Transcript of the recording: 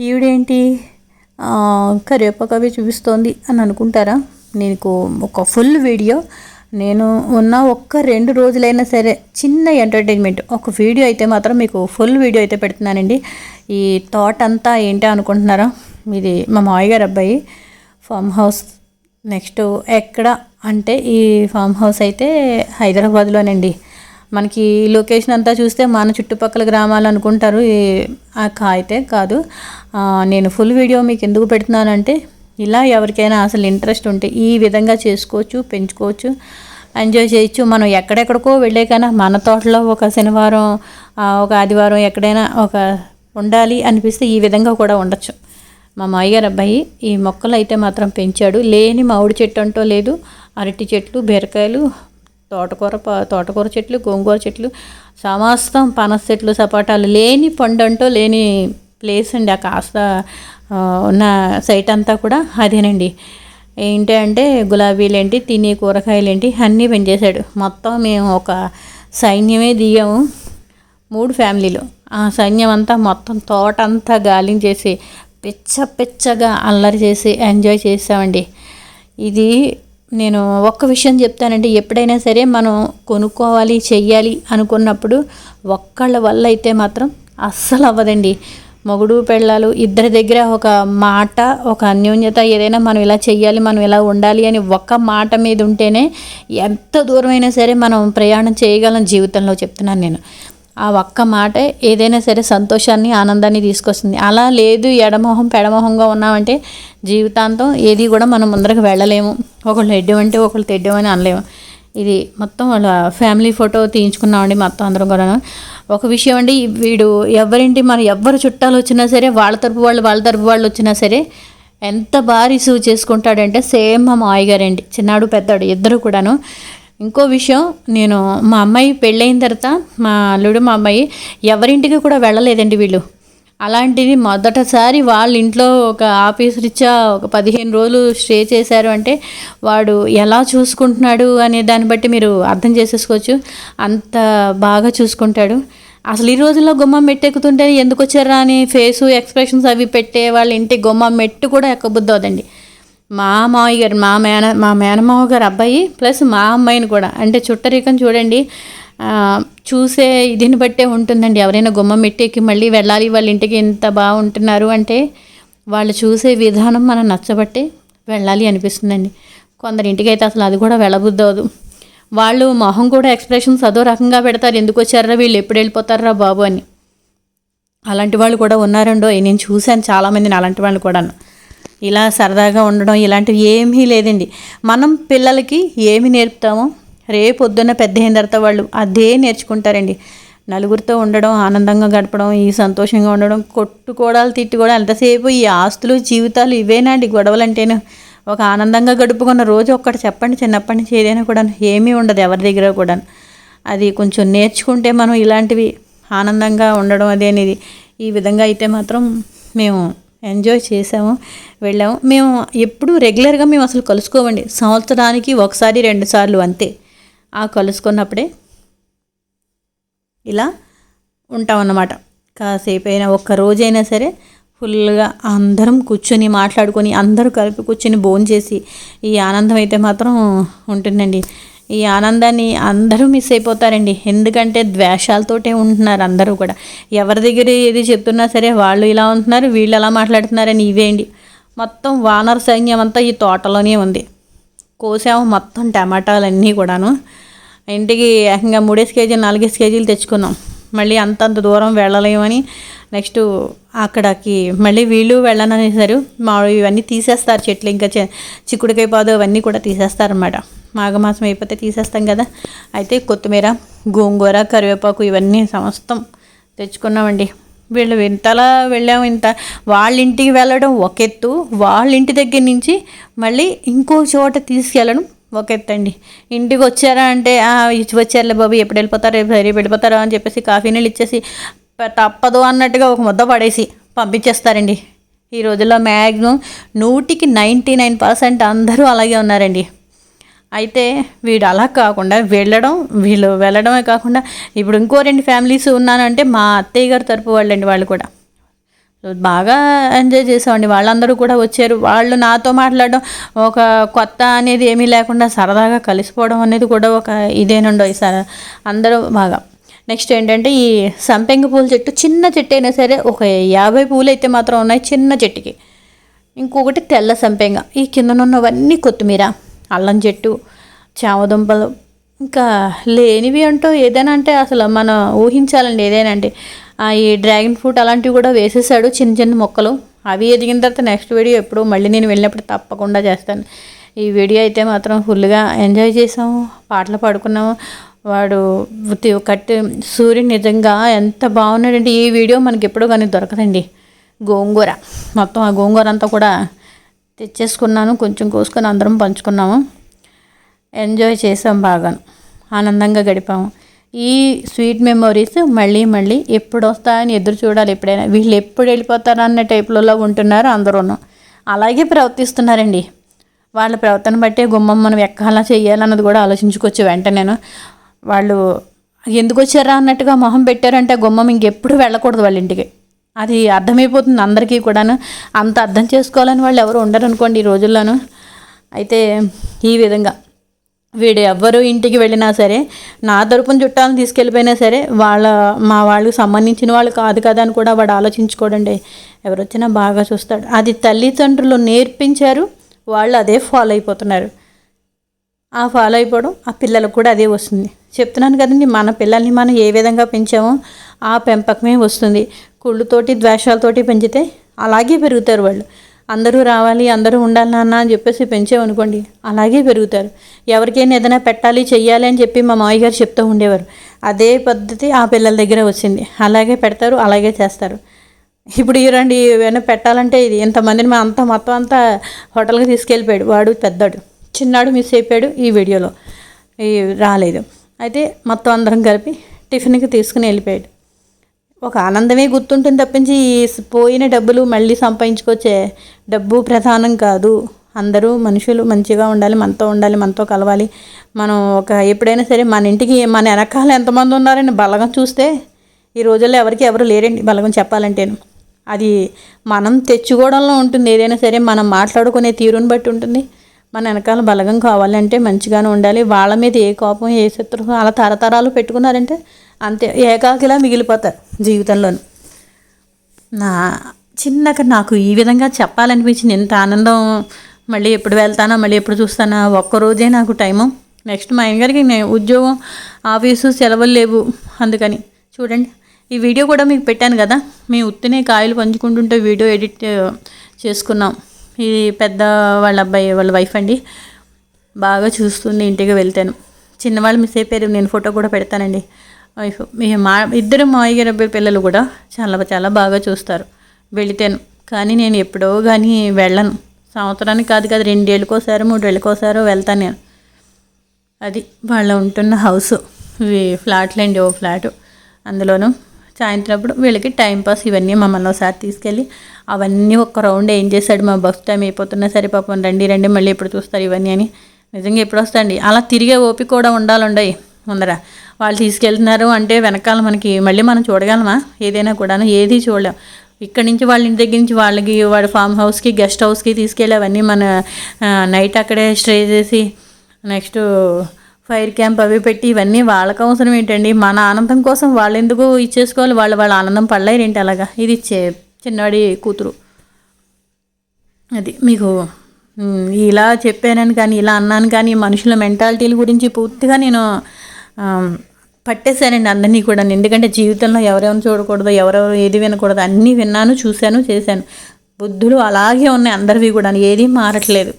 ఈవిడేంటి? ఆ, కరివేపాకు అవి చూపిస్తోంది అని అనుకుంటారా? నీకు ఒక ఫుల్ వీడియో. నేను ఉన్న ఒక్క రెండు రోజులైనా సరే చిన్న ఎంటర్టైన్మెంట్ ఒక వీడియో అయితే మాత్రం మీకు ఫుల్ వీడియో అయితే పెడుతున్నానండి. ఈ తోట అంతా ఏంటి అనుకుంటున్నారా? ఇది మా మావయ్య గారు అబ్బాయి. ఫామ్ హౌస్ నెక్స్ట్ ఎక్కడ? అంటే ఈ ఫామ్ హౌస్ అయితే హైదరాబాద్లోనండి. మనకి ఈ లొకేషన్ అంతా చూస్తే మన చుట్టుపక్కల గ్రామాలు అనుకుంటారు. అయితే కాదు. నేను ఫుల్ వీడియో మీకు ఎందుకు పెడుతున్నానంటే ఇలా ఎవరికైనా అసలు ఇంట్రెస్ట్ ఉంటే ఈ విధంగా చేసుకోవచ్చు పెంచుకోవచ్చు ఎంజాయ్ చేయొచ్చు. మనం ఎక్కడెక్కడికో వెళ్ళే కన్నా మన తోటలో ఒక శనివారం ఒక ఆదివారం ఎక్కడైనా ఒక ఉండాలి అనిపిస్తే ఈ విధంగా కూడా ఉండొచ్చు. మా మాయగారు అబ్బాయి ఈ మొక్కలు అయితే మాత్రం పెంచాడు. లేని మామిడి చెట్టు అంటూ లేదు. అరటి చెట్లు బీరకాయలు తోటకూర ప- తోటకూర చెట్లు గోంగూర చెట్లు సమస్తం పనస చెట్లు సపాటాలు లేని పండు అంటూ లేని ప్లేస్ అండి. ఆ కాస్త ఉన్న సైట్ అంతా కూడా అదేనండి. ఏంటి అంటే గులాబీలేంటి తినే కూరగాయలేంటి అన్నీ పెంచేశాడు. మొత్తం మేము ఒక సైన్యమే దిగాము మూడు ఫ్యామిలీలు. ఆ సైన్యం అంతా మొత్తం తోట అంతా గాలించేసి పిచ్చ పిచ్చగా అల్లరి చేసి ఎంజాయ్ చేసామండి. ఇది నేను ఒక్క విషయం చెప్తానండి. ఎప్పుడైనా సరే మనం కొనుక్కోవాలి చెయ్యాలి అనుకున్నప్పుడు ఒక్కళ్ళ వల్ల అయితే మాత్రం అస్సలు అవ్వదండి. మొగుడు పెళ్ళాలు ఇద్దరి దగ్గర ఒక మాట ఒక అన్యోన్యత ఏదైనా మనం ఇలా చెయ్యాలి మనం ఇలా ఉండాలి అని ఒక్క మాట మీద ఉంటేనే ఎంత దూరమైనా సరే మనం ప్రయాణం చేయగలం జీవితంలో చెప్తున్నాను నేను. ఆ ఒక్క మాట ఏదైనా సరే సంతోషాన్ని ఆనందాన్ని తీసుకొస్తుంది. అలా లేదు ఎడమొహం పెడమొహంగా ఉన్నామంటే జీవితాంతం ఏది కూడా మనం ముందరకు వెళ్ళలేము. ఒకళ్ళు ఎడ్డమంటే ఒకళ్ళు తెడ్డమని అనలేము. ఇది మొత్తం వాళ్ళ ఫ్యామిలీ ఫోటో తీయించుకున్నామండి మొత్తం అందరం కూడా ఒక విషయం అండి వీడు ఎవరింటి మన ఎవ్వరు చుట్టాలు వచ్చినా సరే వాళ్ళ తరపు వాళ్ళు వాళ్ళ తరపు వాళ్ళు వచ్చినా సరే ఎంత బాగా రిసీవ్ చేసుకుంటాడంటే సేమ్ మా మావయ్య గారండి. చిన్నాడు పెద్దాడు ఇద్దరు కూడాను. ఇంకో విషయం నేను మా అమ్మాయి పెళ్ళైన తర్వాత మా అల్లుడు మా అమ్మాయి ఎవరింటికి కూడా వెళ్ళలేదండి వీళ్ళు. అలాంటిది మొదటిసారి వాళ్ళ ఇంట్లో ఒక ఆఫీస్ రీత్యా ఒక పదిహేను రోజులు స్టే చేశారు అంటే వాడు ఎలా చూసుకుంటున్నాడు అనే దాన్ని బట్టి మీరు అర్థం చేసేసుకోవచ్చు. అంత బాగా చూసుకుంటాడు. అసలు ఈ రోజుల్లో గుమ్మం మెట్టెక్కుతుంటే ఎందుకు వచ్చారా అని ఫేసు ఎక్స్ప్రెషన్స్ అవి పెట్టే వాళ్ళ ఇంటి గుమ్మం మెట్టు కూడా ఎక్కబుద్ధి అవుదండి మా మావయ్య గారు మా మేన మా మేనమావ గారు అబ్బాయి ప్లస్ మా అమ్మాయిని కూడా. అంటే చుట్టరికం చూడండి చూసే దీన్ని బట్టే ఉంటుందండి. ఎవరైనా గుమ్మం ఎట్టేకి మళ్ళీ వెళ్ళాలి వాళ్ళ ఇంటికి ఎంత బాగుంటున్నారు అంటే వాళ్ళు చూసే విధానం మనం నచ్చబట్టి వెళ్ళాలి అనిపిస్తుందండి. కొందరి ఇంటికి అయితే అసలు అది కూడా వెళ్ళబుద్ధి అవదు వాళ్ళు మొహం కూడా ఎక్స్ప్రెషన్స్ అదో రకంగా పెడతారు. ఎందుకు వచ్చారా వీళ్ళు ఎప్పుడు వెళ్ళిపోతారా బాబు అని. అలాంటి వాళ్ళు కూడా ఉన్నారండో నేను చూశాను చాలామందిని అలాంటి వాళ్ళు కూడాను. ఇలా సరదాగా ఉండడం ఇలాంటివి ఏమీ లేదండి. మనం పిల్లలకి ఏమి నేర్పుతామో రేపు పొద్దున్న పెద్ద అయిన తర్వాత వాళ్ళు అదే నేర్చుకుంటారండి. నలుగురితో ఉండడం ఆనందంగా గడపడం ఈ సంతోషంగా ఉండడం కొట్టుకోవడాలు తిట్టుకోవడాలు ఎంతసేపు ఈ ఆస్తులు జీవితాలు ఇవేనండి. గొడవలు అంటేను ఒక ఆనందంగా గడుపుకున్న రోజు ఒక్కటి చెప్పండి చిన్నప్పటి నుంచి ఏదైనా కూడా ఏమీ ఉండదు ఎవరి దగ్గర కూడా అది కొంచెం నేర్చుకుంటే మనం ఇలాంటివి ఆనందంగా ఉండడం అదేనిది ఈ విధంగా అయితే మాత్రం మేము ఎంజాయ్ చేసాము వెళ్ళాము. మేము ఎప్పుడు రెగ్యులర్గా మేము అసలు కలుసుకోమండి సంవత్సరానికి ఒకసారి రెండు సార్లు అంతే. ఆ కలుసుకున్నప్పుడే ఇలా ఉంటామన్నమాట. కాసేపు అయినా ఒక్క రోజైనా సరే ఫుల్గా అందరం కూర్చొని మాట్లాడుకొని అందరూ కలిపి కూర్చొని భోంచేసి ఈ ఆనందం అయితే మాత్రం ఉంటుందండి. ఈ ఆనందాన్ని అందరూ మిస్ అయిపోతారండి. ఎందుకంటే ద్వేషాలతోటే ఉంటున్నారు అందరూ కూడా. ఎవరి దగ్గర ఏది చెప్తున్నా సరే వాళ్ళు ఇలా ఉంటున్నారు వీళ్ళు ఎలా మాట్లాడుతున్నారని ఇవేండి మొత్తం వానర సైన్యం అంతా ఈ తోటలోనే ఉంది. కోసాము మొత్తం టమాటాలన్నీ కూడాను. ఇంటికి ఏకంగా మూడేసి కేజీలు నాలుగేసి కేజీలు తెచ్చుకున్నాం. మళ్ళీ అంతంత దూరం వెళ్ళలేమని నెక్స్ట్ అక్కడికి మళ్ళీ వీళ్ళు వెళ్ళననేసారు. మా ఇవన్నీ తీసేస్తారు చెట్లు ఇంకా చిక్కుడుకాయ పాదు అవన్నీ కూడా తీసేస్తారన్నమాట. మాఘమాసం అయిపోతే తీసేస్తాం కదా. అయితే కొత్తిమీర గోంగూర కరివేపాకు ఇవన్నీ సమస్తం తెచ్చుకున్నామండి. వీళ్ళు ఇంతలా వెళ్ళాము ఇంత. వాళ్ళ ఇంటికి వెళ్ళడం ఒక ఎత్తు. వాళ్ళ ఇంటి దగ్గర నుంచి మళ్ళీ ఇంకో చోట తీసుకెళ్ళడం ఒక ఎత్తు అండి ఇంటికి వచ్చారా అంటే ఇచ్చి వచ్చారులే బాబు ఎప్పుడు వెళ్ళిపోతారు రేపు రేపు వెళ్ళిపోతారా? అని చెప్పేసి కాఫీ నీళ్ళు ఇచ్చేసి తప్పదు అన్నట్టుగా ఒక ముద్ద పడేసి పంపించేస్తారండి. ఈ రోజుల్లో మ్యాక్సిమం నూటికి నైంటీ నైన్ పర్సెంట్ అందరూ అలాగే ఉన్నారండి. అయితే వీడు అలా కాకుండా వెళ్ళడం వీళ్ళు వెళ్ళడమే కాకుండా ఇప్పుడు ఇంకో రెండు ఫ్యామిలీస్ ఉన్నానంటే మా అత్తయ్య గారి తరపు వాళ్ళండి వాళ్ళు కూడా. బాగా ఎంజాయ్ చేసామండి వాళ్ళందరూ కూడా వచ్చారు. వాళ్ళు నాతో మాట్లాడడం ఒక కొత్త అనేది ఏమీ లేకుండా సరదాగా కలిసిపోవడం అనేది కూడా ఒక ఇదేనండో ఈసారి. అందరూ బాగా. నెక్స్ట్ ఏంటంటే ఈ సంపెంగ పూల చెట్టు చిన్న చెట్టు అయినా సరే ఒక యాభై పూలు అయితే మాత్రం ఉన్నాయి చిన్న చెట్టుకి. ఇంకొకటి తెల్ల సంపెంగ. ఈ కిందనున్నవన్నీ కొత్తిమీర. అల్లం చెట్టు చామదుంపలు ఇంకా లేనివి అంటూ ఏదైనా అంటే అసలు మనం ఊహించాలండి ఏదైనా అంటే. ఈ డ్రాగన్ ఫ్రూట్ అలాంటివి కూడా వేసేసాడు చిన్న చిన్న మొక్కలు. అవి ఎదిగిన తర్వాత నెక్స్ట్ వీడియో ఎప్పుడు మళ్ళీ నేను వెళ్ళినప్పుడు తప్పకుండా చేస్తాను. ఈ వీడియో అయితే మాత్రం ఫుల్గా ఎంజాయ్ చేసాము పాటలు పాడుకున్నాము వాడు కట్టి సూర్యుడు నిజంగా ఎంత బాగున్నాడంటే ఈ వీడియో మనకి ఎప్పుడూ కానీ దొరకదండి. గోంగూర. మొత్తం ఆ గోంగూర అంతా కూడా తెచ్చేసుకున్నాను కొంచెం కోసుకొని అందరం పంచుకున్నాము. ఎంజాయ్ చేసాం బాగా. ఆనందంగా గడిపాము. ఈ స్వీట్ మెమొరీస్ మళ్ళీ మళ్ళీ ఎప్పుడు వస్తాయని ఎదురు చూడాలి ఎప్పుడైనా. వీళ్ళు ఎప్పుడు వెళ్ళిపోతారా అన్న టైప్లలో ఉంటున్నారు అందరూ అలాగే ప్రవర్తిస్తున్నారండి. వాళ్ళ ప్రవర్తన బట్టే గుమ్మం మనం ఎక్కాలా చేయాలన్నది కూడా ఆలోచించుకోవచ్చు వెంటనే. నేను వాళ్ళు ఎందుకు వచ్చారా అన్నట్టుగా మొహం పెట్టారంటే గుమ్మం ఇంకెప్పుడు వెళ్ళకూడదు వాళ్ళ ఇంటికి. అది అర్థమైపోతుంది అందరికీ కూడాను. అంత అర్థం చేసుకోవాలని వాళ్ళు ఎవరు ఉండరు అనుకోండి ఈ రోజుల్లోనూ. అయితే ఈ విధంగా వీడు ఎవ్వరు ఇంటికి వెళ్ళినా సరే నా తరపున చుట్టాలను తీసుకెళ్ళిపోయినా సరే వాళ్ళ మా వాళ్ళకి సంబంధించిన వాళ్ళు కాదు కదా అని కూడా వాడు ఆలోచించుకోడండి. ఎవరు వచ్చినా బాగా చూస్తాడు. అది తల్లిదండ్రులు నేర్పించారు వాళ్ళు అదే ఫాలో అయిపోతున్నారు. ఆ ఫాలో అయిపోవడం ఆ పిల్లలకు కూడా అదే వస్తుంది. చెప్తున్నాను కదండి మన పిల్లల్ని మనం ఏ విధంగా పెంచామో ఆ పెంపకమే వస్తుంది. కుళ్ళుతోటి ద్వేషాలతోటి పెంచితే అలాగే పెరుగుతారు వాళ్ళు. అందరూ రావాలి అందరూ ఉండాలి నాన్న అని చెప్పేసి పెంచామనుకోండి అలాగే పెరుగుతారు. ఎవరికైనా ఏదైనా పెట్టాలి చెయ్యాలి అని చెప్పి మా మామయ్య గారు చెప్తూ ఉండేవారు. అదే పద్ధతి ఆ పిల్లల దగ్గర వచ్చింది. అలాగే పెడతారు అలాగే చేస్తారు. ఇప్పుడు ఈ ఏమైనా పెట్టాలంటే ఇది ఇంతమందిని మా అంతా మొత్తం అంతా హోటల్కి తీసుకెళ్ళిపోయాడు. వాడు పెద్దాడు. చిన్నాడు మిస్ అయిపోయాడు ఈ వీడియోలో. ఈ రాలేదు. అయితే మొత్తం అందరం కలిపి టిఫిన్కి తీసుకుని వెళ్ళిపోయాడు. ఒక ఆనందమే గుర్తుంటుంది తప్పించి పోయిన డబ్బులు మళ్ళీ సంపాదించుకొచ్చే డబ్బు ప్రధానం కాదు. అందరూ మనుషులు మంచిగా ఉండాలి మనతో ఉండాలి మనతో కలవాలి. మనం ఒక ఎప్పుడైనా సరే మన ఇంటికి మన వెనకాల ఎంతమంది ఉన్నారని బలగం చూస్తే ఈ రోజుల్లో ఎవరికి ఎవరు లేరండి బలగం చెప్పాలంటేను. అది మనం తెచ్చుకోవడంలో ఉంటుంది. ఏదైనా సరే మనం మాట్లాడుకునే తీరుని బట్టి ఉంటుంది. మన వెనకాల బలగం కావాలంటే మంచిగానే ఉండాలి. వాళ్ళ మీద ఏ కోపం ఏ శత్రువు అలా తరతరాలు పెట్టుకున్నారంటే అంతే. ఏకాకిలా మిగిలిపోతారు జీవితంలోను. నా చిన్నగా నాకు ఈ విధంగా చెప్పాలనిపించింది. ఎంత ఆనందం. మళ్ళీ ఎప్పుడు వెళ్తానా మళ్ళీ ఎప్పుడు చూస్తానా ఒక్కరోజే నాకు టైము. నెక్స్ట్ మా అయ్యగారికి నేను ఉద్యోగం ఆఫీసు సెలవులు లేవు అందుకని. చూడండి ఈ వీడియో కూడా మీకు పెట్టాను కదా. మేము ఉత్తినే కాయలు పంచుకుంటుంటే వీడియో ఎడిట్ చేసుకున్నాం. ఇది పెద్ద వాళ్ళ అబ్బాయి వాళ్ళ వైఫ్ అండి. బాగా చూస్తుంది ఇంటికి వెళ్తాను. చిన్నవాళ్ళు మిస్ అయిపోయారు నేను ఫోటో కూడా పెడతానండి. వైఫ్ మా ఇద్దరు మా అయ్యగారు అబ్బాయి పిల్లలు కూడా చాలా చాలా బాగా చూస్తారు. వెళితాను. కానీ నేను ఎప్పుడో కానీ వెళ్ళను. సంవత్సరానికి కాదు కదా రెండేళ్ళకోసారి మూడేళ్ళకోసారో వెళ్తాను నేను. అది వాళ్ళ ఉంటున్న హౌస్ ఫ్లాట్లండి ఓ ఫ్లాటు అందులోనూ సాయంత్రం వీళ్ళకి టైంపాస్ ఇవన్నీ మమ్మల్ని ఒకసారి తీసుకెళ్ళి అవన్నీ ఒక రౌండ్ ఏం చేశాడు మా బస్ టైం అయిపోతున్నా సరే పాపం రండి రండి మళ్ళీ ఎప్పుడు చూస్తారు ఇవన్నీ అని. నిజంగా ఎప్పుడు వస్తాయండి అలా తిరిగే ఓపిక కూడా ఉండాలండయి ముందర. వాళ్ళు తీసుకెళ్తున్నారు అంటే వెనకాల మనకి మళ్ళీ మనం చూడగలమా? ఏదైనా కూడా ఏది చూడలేం. ఇక్కడి నుంచి వాళ్ళ ఇంటి దగ్గర నుంచి వాళ్ళకి వాడి ఫామ్ హౌస్కి గెస్ట్ హౌస్కి తీసుకెళ్ళి అవన్నీ మన నైట్ అక్కడే స్టే చేసి నెక్స్ట్ ఫైర్ క్యాంప్ అవి పెట్టి ఇవన్నీ వాళ్ళకి అవసరం ఏంటండి? మన ఆనందం కోసం వాళ్ళు ఎందుకు ఇచ్చేసుకోవాలి? వాళ్ళు వాళ్ళ ఆనందం ఏంటి అలాగా? ఇది ఇచ్చే చిన్నాడి కూతురు. అది మీకు ఇలా చెప్పానని కానీ ఇలా అన్నాను కానీ మనుషుల మెంటాలిటీల గురించి పూర్తిగా నేను పట్టేశానండి అందరినీ కూడా ఎందుకంటే జీవితంలో ఎవరెవరు చూడకూడదు ఎవరెవరు ఏది వినకూడదు అన్నీ విన్నాను చూశాను చేశాను. బుద్ధులు అలాగే ఉన్నాయి అందరివి కూడా ఏది మారట్లేదు.